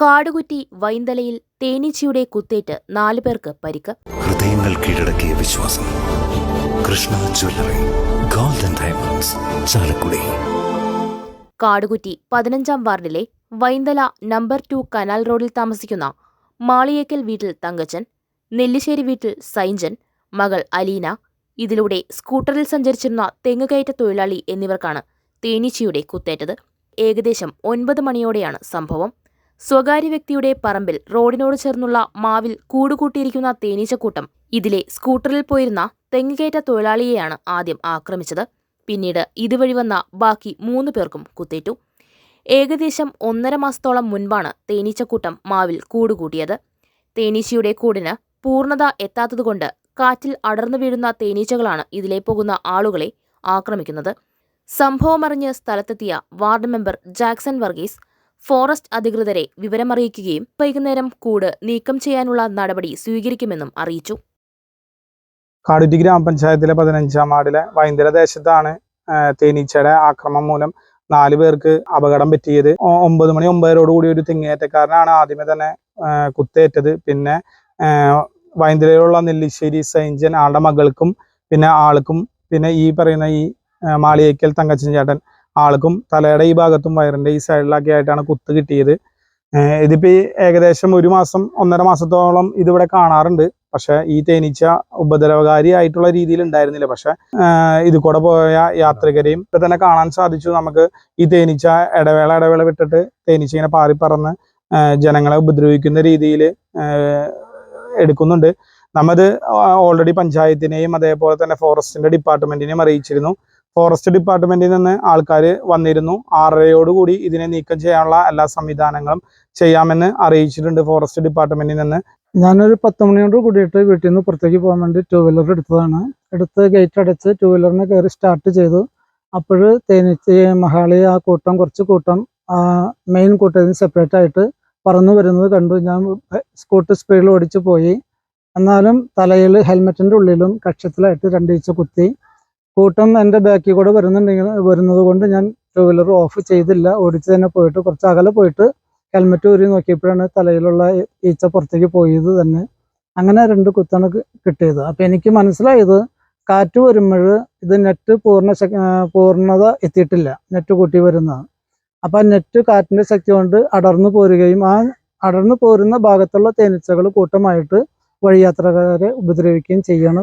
കാടുകുറ്റി വൈന്തലയിൽ തേനീച്ചയുടെ കുത്തേറ്റ് നാലു പേർക്ക് പരിക്ക്. ഹൃദയങ്ങൾ കീഴടക്കിയ വിശ്വാസം. Krishna jewellery golden diamonds Chalakudy. Kadukutty പതിനഞ്ചാം വാർഡിലെ വൈന്തല നമ്പർ ടു കനാൽ റോഡിൽ താമസിക്കുന്ന മാളിയേക്കൽ വീട്ടിൽ തങ്കച്ചൻ നെല്ലിശ്ശേരി വീട്ടിൽ സൈഞ്ചൻ മകൾ അലീന ഇതിലൂടെ സ്കൂട്ടറിൽ സഞ്ചരിച്ചിരുന്ന തെങ്ങുകയറ്റ തൊഴിലാളി എന്നിവർക്കാണ് തേനീച്ചയുടെ കുത്തേറ്റത്. ഏകദേശം ഒൻപത് മണിയോടെയാണ് സംഭവം. സ്വകാര്യ വ്യക്തിയുടെ പറമ്പിൽ റോഡിനോട് ചേർന്നുള്ള മാവിൽ കൂടുകൂട്ടിയിരിക്കുന്ന തേനീച്ചക്കൂട്ടം ഇതിലെ സ്കൂട്ടറിൽ പോയിരുന്ന തെങ്ങുകയറ്റ തൊഴിലാളിയെയാണ് ആദ്യം ആക്രമിച്ചത്. പിന്നീട് ഇതുവഴി വന്ന ബാക്കി മൂന്ന് പേർക്കും കുത്തേറ്റു. ഏകദേശം ഒന്നര മാസത്തോളം മുൻപാണ് തേനീച്ചക്കൂട്ടം മാവിൽ കൂടുകൂട്ടിയത്. തേനീച്ചയുടെ കൂടിന് പൂർണത എത്താത്തതുകൊണ്ട് കാറ്റിൽ അടർന്നു വീഴുന്ന തേനീച്ചകളാണ് ഇതിലെ പോകുന്ന ആളുകളെ ആക്രമിക്കുന്നത്. സംഭവമറിഞ്ഞ് സ്ഥലത്തെത്തിയ ward member Jackson Varghese forest അധികൃതരെ വിവരമറിയിക്കുകയും വൈകുന്നേരം കൂട് നീക്കം ചെയ്യാനുള്ള നടപടി സ്വീകരിക്കുമെന്നും അറിയിച്ചു. കാടുറ്റി ഗ്രാമപഞ്ചായത്തിലെ പതിനഞ്ചാം വാർഡിലെ വൈന്തര ദേശത്താണ് തേനീച്ചയുടെ ആക്രമണം മൂലം നാല് പേർക്ക് അപകടം പറ്റിയത്. ഒമ്പത് മണി ഒമ്പതരോട് കൂടി ഒരു തെങ്ങേറ്റക്കാരനാണ് ആദ്യമേ തന്നെ കുത്തേറ്റത്. പിന്നെ വൈന്തരയിലുള്ള നെല്ലിശ്ശേരി സൈഞ്ചൻ ആളുടെ മകൾക്കും പിന്നെ ആൾക്കും പിന്നെ ഈ പറയുന്ന ഈ മാളിയേക്കൽ തങ്കച്ചൻ ചേട്ടൻ ആൾക്കും തലയുടെ ഈ ഭാഗത്തും വയറിന്റെ ഈ സൈഡിലൊക്കെ ആയിട്ടാണ് കുത്ത് കിട്ടിയത്. ഇതിപ്പോൾ ഏകദേശം ഒരു മാസം ഒന്നര മാസത്തോളം ഇതിവിടെ കാണാറുണ്ട്. പക്ഷെ ഈ തേനീച്ച ഉപദ്രവകാരി ആയിട്ടുള്ള രീതിയിൽ ഉണ്ടായിരുന്നില്ല. പക്ഷെ ഇത് കൂടെ പോയ യാത്രികരെയും ഇപ്പൊ തന്നെ കാണാൻ സാധിച്ചു. നമുക്ക് ഈ തേനീച്ച ഇടവേള ഇടവേള വിട്ടിട്ട് തേനീച്ച ഇങ്ങനെ പാറിപ്പറന്ന് ജനങ്ങളെ ഉപദ്രവിക്കുന്ന രീതിയിൽ എടുക്കുന്നുണ്ട്. നമ്മത് ഓൾറെഡി പഞ്ചായത്തിനെയും അതേപോലെ തന്നെ ഫോറസ്റ്റിന്റെ ഡിപ്പാർട്ട്മെന്റിനെയും അറിയിച്ചിരുന്നു. ഫോറസ്റ്റ് ഡിപ്പാർട്ട്മെന്റിൽ നിന്ന് ആൾക്കാർ വന്നിരുന്നു. ആറരയോടുകൂടി ഇതിനെ നീക്കം ചെയ്യാനുള്ള എല്ലാ സംവിധാനങ്ങളും ചെയ്യാമെന്ന് അറിയിച്ചിട്ടുണ്ട് ഫോറസ്റ്റ് ഡിപ്പാർട്ട്മെന്റിൽ നിന്ന്. ഞാനൊരു പത്ത് മണിയോട് കൂടിയിട്ട് വീട്ടിൽ നിന്ന് പുറത്തേക്ക് പോകാൻ വേണ്ടി ടൂ വീലർ എടുത്തതാണ്. എടുത്ത് ഗേറ്റ് അടച്ച് ടൂ വീലറിന് കയറി സ്റ്റാർട്ട് ചെയ്തു. അപ്പോൾ തേനീച്ച മഹാളി ആ കൂട്ടം കുറച്ച് കൂട്ടം മെയിൻ കൂട്ടത്തിന് സെപ്പറേറ്റ് ആയിട്ട് പറന്നു വരുന്നത് കണ്ടു. ഞാൻ സ്കൂട്ടർ സ്പീഡിൽ ഓടിച്ചു പോയി. എന്നാലും തലയിൽ ഹെൽമെറ്റിന്റെ ഉള്ളിലും കക്ഷത്തിലായിട്ട് രണ്ടീച്ച കുത്തി. കൂട്ടം എന്റെ ബാക്കിൽ കൂടെ വരുന്നുണ്ടെങ്കിൽ വരുന്നത് കൊണ്ട് ഞാൻ ടൂ വീലർ ഓഫ് ചെയ്തില്ല. ഓടിച്ച് തന്നെ പോയിട്ട് കുറച്ച് അകലെ പോയിട്ട് ഹെൽമെറ്റ് ഊരി നോക്കിയപ്പോഴാണ് തലയിലുള്ള ഈച്ച പുറത്തേക്ക് പോയത് തന്നെ. അങ്ങനെ രണ്ട് കുത്താണ് കിട്ടിയത്. അപ്പം എനിക്ക് മനസ്സിലായത് കാറ്റ് വരുമ്പോൾ ഇത് നെറ്റ് പൂർണ പൂർണത എത്തിയിട്ടില്ല. നെറ്റ് കൂട്ടി വരുന്നതാണ്. അപ്പം ആ നെറ്റ് കാറ്റിന്റെ ശക്തി കൊണ്ട് അടർന്നു പോരുകയും ആ അടർന്നു പോരുന്ന ഭാഗത്തുള്ള തേനീച്ചകൾ കൂട്ടമായിട്ട് വഴിയാത്രക്കാരെ ഉപദ്രവിക്കുകയും ചെയ്യാണ്